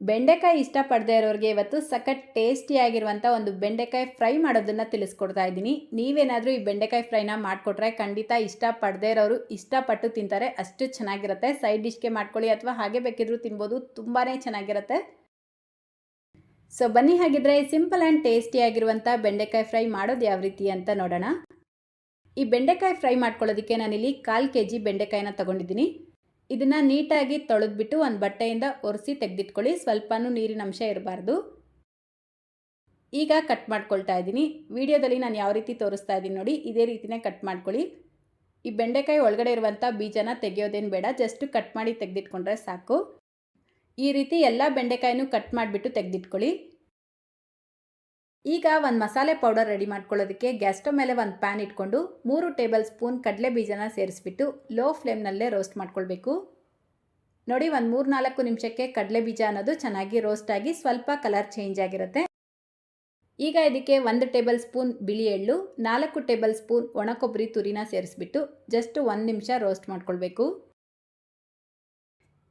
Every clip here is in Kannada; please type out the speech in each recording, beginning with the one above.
ಬೆಂಡೆಕಾಯಿ ಇಷ್ಟಪಡದೇ ಇರೋರಿಗೆ ಇವತ್ತು ಸಖತ್ ಟೇಸ್ಟಿಯಾಗಿರುವಂಥ ಒಂದು ಬೆಂಡೆಕಾಯಿ ಫ್ರೈ ಮಾಡೋದನ್ನು ತಿಳಿಸ್ಕೊಡ್ತಾ ಇದ್ದೀನಿ. ನೀವೇನಾದರೂ ಈ ಬೆಂಡೆಕಾಯಿ ಫ್ರೈನ ಮಾಡಿಕೊಟ್ರೆ ಖಂಡಿತ ಇಷ್ಟಪಡದೇ ಇರೋರು ಇಷ್ಟಪಟ್ಟು ತಿಂತಾರೆ. ಅಷ್ಟು ಚೆನ್ನಾಗಿರುತ್ತೆ. ಸೈಡ್ ಡಿಶ್ಗೆ ಮಾಡ್ಕೊಳ್ಳಿ ಅಥವಾ ಹಾಗೆ ಬೇಕಿದ್ರೂ ತಿನ್ಬೋದು. ತುಂಬಾ ಚೆನ್ನಾಗಿರುತ್ತೆ. ಸೊ ಬನ್ನಿ ಹಾಗಿದ್ರೆ ಸಿಂಪಲ್ ಆ್ಯಂಡ್ ಟೇಸ್ಟಿಯಾಗಿರುವಂಥ ಬೆಂಡೆಕಾಯಿ ಫ್ರೈ ಮಾಡೋದು ಯಾವ ರೀತಿ ಅಂತ ನೋಡೋಣ. ಈ ಬೆಂಡೆಕಾಯಿ ಫ್ರೈ ಮಾಡ್ಕೊಳ್ಳೋದಕ್ಕೆ ನಾನಿಲ್ಲಿ ಕಾಲು ಕೆ ಜಿ ಬೆಂಡೆಕಾಯಿನ ತೊಗೊಂಡಿದ್ದೀನಿ. ಇದನ್ನು ನೀಟಾಗಿ ತೊಳೆದ್ಬಿಟ್ಟು ಒಂದು ಬಟ್ಟೆಯಿಂದ ಒರೆಸಿ ತೆಗೆದಿಟ್ಕೊಳ್ಳಿ. ಸ್ವಲ್ಪನೂ ನೀರಿನ ಅಂಶ ಇರಬಾರ್ದು. ಈಗ ಕಟ್ ಮಾಡ್ಕೊಳ್ತಾ ಇದ್ದೀನಿ. ವಿಡಿಯೋದಲ್ಲಿ ನಾನು ಯಾವ ರೀತಿ ತೋರಿಸ್ತಾ ಇದ್ದೀನಿ ನೋಡಿ, ಇದೇ ರೀತಿನೇ ಕಟ್ ಮಾಡ್ಕೊಳ್ಳಿ. ಈ ಬೆಂಡೆಕಾಯಿ ಒಳಗಡೆ ಇರುವಂಥ ಬೀಜನ ತೆಗೆಯೋದೇನು ಬೇಡ, ಜಸ್ಟ್ ಕಟ್ ಮಾಡಿ ತೆಗೆದಿಟ್ಕೊಂಡ್ರೆ ಸಾಕು. ಈ ರೀತಿ ಎಲ್ಲ ಬೆಂಡೆಕಾಯಿನೂ ಕಟ್ ಮಾಡಿಬಿಟ್ಟು ತೆಗೆದಿಟ್ಕೊಳ್ಳಿ. ಈಗ ಒಂದು ಮಸಾಲೆ ಪೌಡರ್ ರೆಡಿ ಮಾಡ್ಕೊಳ್ಳೋದಕ್ಕೆ ಗ್ಯಾಸ್ ಮೇಲೆ ಒಂದು ಪ್ಯಾನ್ ಇಟ್ಕೊಂಡು ಮೂರು ಟೇಬಲ್ ಸ್ಪೂನ್ ಕಡಲೆ ಬೀಜನ ಸೇರಿಸ್ಬಿಟ್ಟು ಲೋ ಫ್ಲೇಮ್ನಲ್ಲೇ ರೋಸ್ಟ್ ಮಾಡ್ಕೊಳ್ಬೇಕು. ನೋಡಿ ಒಂದು ಮೂರು ನಾಲ್ಕು ನಿಮಿಷಕ್ಕೆ ಕಡಲೆ ಬೀಜ ಅನ್ನೋದು ಚೆನ್ನಾಗಿ ರೋಸ್ಟ್ ಆಗಿ ಸ್ವಲ್ಪ ಕಲರ್ ಚೇಂಜ್ ಆಗಿರುತ್ತೆ. ಈಗ ಇದಕ್ಕೆ ಒಂದು ಟೇಬಲ್ ಸ್ಪೂನ್ ಬಿಳಿ ಎಳ್ಳು, ನಾಲ್ಕು ಟೇಬಲ್ ಸ್ಪೂನ್ ಒಣಕೊಬ್ಬರಿ ತುರಿನ ಸೇರಿಸ್ಬಿಟ್ಟು ಜಸ್ಟ್ ಒಂದು ನಿಮಿಷ ರೋಸ್ಟ್ ಮಾಡ್ಕೊಳ್ಬೇಕು.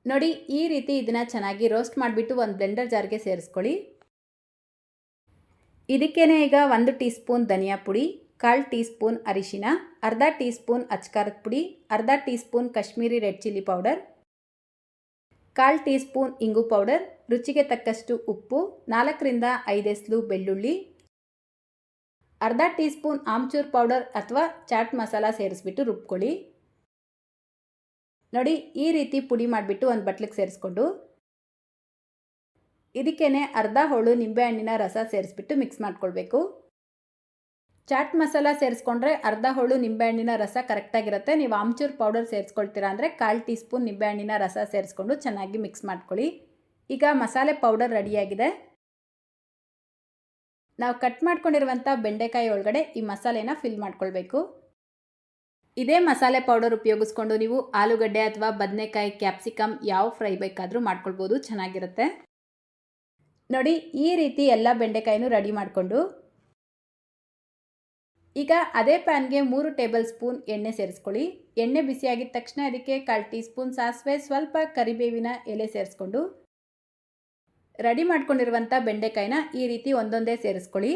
ನೋಡಿ ಈ ರೀತಿ ಇದನ್ನು ಚೆನ್ನಾಗಿ ರೋಸ್ಟ್ ಮಾಡಿಬಿಟ್ಟು ಒಂದು ಬ್ಲೆಂಡರ್ ಜಾರ್ಗೆ ಸೇರಿಸ್ಕೊಳ್ಳಿ. ಇದಕ್ಕೇನೆ ಈಗ ಒಂದು ಟೀ ಸ್ಪೂನ್ ಧನಿಯಾ ಪುಡಿ, ಕಾಲು ಟೀ ಸ್ಪೂನ್ ಅರಿಶಿನ, ಅರ್ಧ ಟೀ ಸ್ಪೂನ್ ಅಚ್ಕಾರದ ಪುಡಿ, ಅರ್ಧ tea spoon Kashmiri red chilli powder, ಕಾಲು ಟೀ ಸ್ಪೂನ್ ಇಂಗು ಪೌಡರ್, ರುಚಿಗೆ ತಕ್ಕಷ್ಟು ಉಪ್ಪು, ನಾಲ್ಕರಿಂದ ಐದೆಸ್ಲು ಬೆಳ್ಳುಳ್ಳಿ, ಅರ್ಧ ಟೀ ಸ್ಪೂನ್ ಆಮ್ಚೂರ್ ಪೌಡರ್ ಅಥವಾ ಚಾಟ್ ಮಸಾಲ ಸೇರಿಸ್ಬಿಟ್ಟು ರುಬ್ಕೊಳ್ಳಿ. ನೋಡಿ, ಈ ರೀತಿ ಪುಡಿ ಮಾಡಿಬಿಟ್ಟು ಒಂದು ಬಟ್ಲಿಗೆ ಸೇರಿಸ್ಕೊಂಡು ಇದಕ್ಕೇನೆ ಅರ್ಧ ಹೋಳು ನಿಂಬೆಹಣ್ಣಿನ ರಸ ಸೇರಿಸ್ಬಿಟ್ಟು ಮಿಕ್ಸ್ ಮಾಡ್ಕೊಳ್ಬೇಕು. ಚಾಟ್ ಮಸಾಲ ಸೇರಿಸ್ಕೊಂಡ್ರೆ ಅರ್ಧ ಹೋಳು ನಿಂಬೆಹಣ್ಣಿನ ರಸ ಕರೆಕ್ಟಾಗಿರುತ್ತೆ ನೀವು ಆಮ್ಚೂರ್ ಪೌಡರ್ ಸೇರಿಸ್ಕೊಳ್ತೀರಾ ಅಂದರೆ ಕಾಲು ಟೀ ಸ್ಪೂನ್ ನಿಂಬೆಹಣ್ಣಿನ ರಸ ಸೇರಿಸ್ಕೊಂಡು ಚೆನ್ನಾಗಿ ಮಿಕ್ಸ್ ಮಾಡ್ಕೊಳ್ಳಿ. ಈಗ ಮಸಾಲೆ ಪೌಡರ್ ರೆಡಿಯಾಗಿದೆ ನಾವು ಕಟ್ ಮಾಡ್ಕೊಂಡಿರುವಂಥ ಬೆಂಡೆಕಾಯಿ ಒಳಗಡೆ ಈ ಮಸಾಲೆನ ಫಿಲ್ ಮಾಡ್ಕೊಳ್ಬೇಕು. ಇದೇ ಮಸಾಲೆ ಪೌಡರ್ ಉಪಯೋಗಿಸ್ಕೊಂಡು ನೀವು ಆಲೂಗಡ್ಡೆ ಅಥವಾ ಬದನೆಕಾಯಿ ಕ್ಯಾಪ್ಸಿಕಮ್ ಯಾವ ಫ್ರೈ ಬೇಕಾದರೂ ಮಾಡ್ಕೊಳ್ಬೋದು, ಚೆನ್ನಾಗಿರುತ್ತೆ. ನೋಡಿ, ಈ ರೀತಿ ಎಲ್ಲ ಬೆಂಡೆಕಾಯಿನೂ ರೆಡಿ ಮಾಡಿಕೊಂಡು, ಈಗ ಅದೇ ಪ್ಯಾನ್ಗೆ ಮೂರು ಟೇಬಲ್ ಸ್ಪೂನ್ ಎಣ್ಣೆ ಸೇರಿಸ್ಕೊಳ್ಳಿ. ಎಣ್ಣೆ ಬಿಸಿಯಾಗಿದ ತಕ್ಷಣ ಅದಕ್ಕೆ ಕಾಲು ಟೀ ಸ್ಪೂನ್ ಸಾಸಿವೆ, ಸ್ವಲ್ಪ ಕರಿಬೇವಿನ ಎಲೆ ಸೇರಿಸ್ಕೊಂಡು, ರೆಡಿ ಮಾಡ್ಕೊಂಡಿರುವಂಥ ಬೆಂಡೆಕಾಯಿನ ಈ ರೀತಿ ಒಂದೊಂದೇ ಸೇರಿಸ್ಕೊಳ್ಳಿ.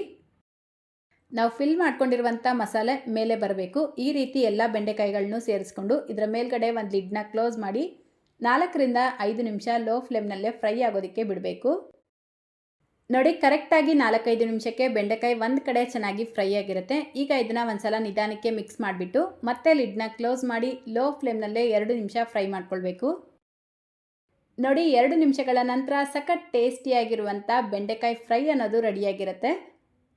ನಾವು ಫಿಲ್ ಮಾಡ್ಕೊಂಡಿರುವಂಥ ಮಸಾಲೆ ಮೇಲೆ ಬರಬೇಕು. ಈ ರೀತಿ ಎಲ್ಲ ಬೆಂಡೆಕಾಯಿಗಳನ್ನು ಸೇರಿಸ್ಕೊಂಡು, ಇದರ ಮೇಲ್ಗಡೆ ಒಂದು ಲಿಡ್ನ ಕ್ಲೋಸ್ ಮಾಡಿ, ನಾಲ್ಕರಿಂದ ಐದು ನಿಮಿಷ ಲೋ ಫ್ಲೇಮ್ನಲ್ಲೇ ಫ್ರೈ ಆಗೋದಕ್ಕೆ ಬಿಡಬೇಕು. ನೋಡಿ ಕರೆಕ್ಟಾಗಿ ನಾಲ್ಕೈದು ನಿಮಿಷಕ್ಕೆ ಬೆಂಡೆಕಾಯಿ ಒಂದು ಕಡೆ ಚೆನ್ನಾಗಿ ಫ್ರೈ ಆಗಿರುತ್ತೆ. ಈಗ ಇದನ್ನು ಒಂದ್ಸಲ ನಿಧಾನಕ್ಕೆ ಮಿಕ್ಸ್ ಮಾಡಿಬಿಟ್ಟು, ಮತ್ತೆ ಲಿಡ್ನ ಕ್ಲೋಸ್ ಮಾಡಿ ಲೋ ಫ್ಲೇಮ್ನಲ್ಲೇ ಎರಡು ನಿಮಿಷ ಫ್ರೈ ಮಾಡ್ಕೊಳ್ಬೇಕು. ನೋಡಿ, ಎರಡು ನಿಮಿಷಗಳ ನಂತರ ಸಖತ್ ಟೇಸ್ಟಿಯಾಗಿರುವಂಥ ಬೆಂಡೆಕಾಯಿ ಫ್ರೈ ಅನ್ನೋದು ರೆಡಿಯಾಗಿರುತ್ತೆ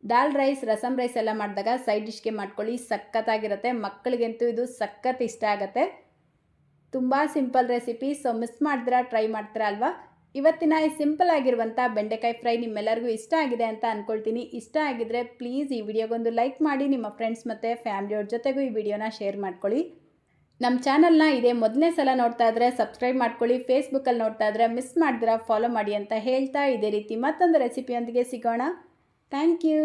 ದಾಲ್ ರೈಸ್ ರಸಮ್ ರೈಸ್ ಎಲ್ಲ ಮಾಡಿದಾಗ ಸೈಡ್ ಡಿಶ್ಗೆ ಮಾಡ್ಕೊಳ್ಳಿ ಸಖತ್ತಾಗಿರುತ್ತೆ ಮಕ್ಕಳಿಗಂತೂ ಇದು ಸಖತ್ ಇಷ್ಟ ಆಗುತ್ತೆ. ತುಂಬ ಸಿಂಪಲ್ ರೆಸಿಪಿ ಸೊ ಮಿಸ್ ಮಾಡಿದ್ರೆ ಟ್ರೈ ಮಾಡ್ತೀರಾ ಅಲ್ವಾ? ಇವತ್ತಿನ ಈ ಸಿಂಪಲ್ ಆಗಿರುವಂಥ ಬೆಂಡೆಕಾಯಿ ಫ್ರೈ ನಿಮ್ಮೆಲ್ಲರಿಗೂ ಇಷ್ಟ ಆಗಿದೆ ಅಂತ ಅಂದ್ಕೊಳ್ತೀನಿ ಇಷ್ಟ ಆಗಿದ್ರೆ ಪ್ಲೀಸ್ ಈ ವಿಡಿಯೋಗೊಂದು ಲೈಕ್ ಮಾಡಿ, ನಿಮ್ಮ ಫ್ರೆಂಡ್ಸ್ ಮತ್ತು ಫ್ಯಾಮಿಲಿಯವ್ರ ಜೊತೆಗೂ ಈ ವಿಡಿಯೋನ ಶೇರ್ ಮಾಡ್ಕೊಳ್ಳಿ. ನಮ್ಮ ಚಾನಲ್ನ ಇದೇ ಮೊದಲನೇ ಸಲ ನೋಡ್ತಾ ಇದ್ರೆ ಸಬ್ಸ್ಕ್ರೈಬ್ ಮಾಡ್ಕೊಳ್ಳಿ ಫೇಸ್ಬುಕ್ಕಲ್ಲಿ ನೋಡ್ತಾ ಇದ್ರೆ ಮಿಸ್ ಮಾಡಿದ್ರೆ ಫಾಲೋ ಮಾಡಿ ಅಂತ ಹೇಳ್ತಾ ಇದೇ ರೀತಿ ಮತ್ತೊಂದು ರೆಸಿಪಿಯೊಂದಿಗೆ ಸಿಗೋಣ. Thank you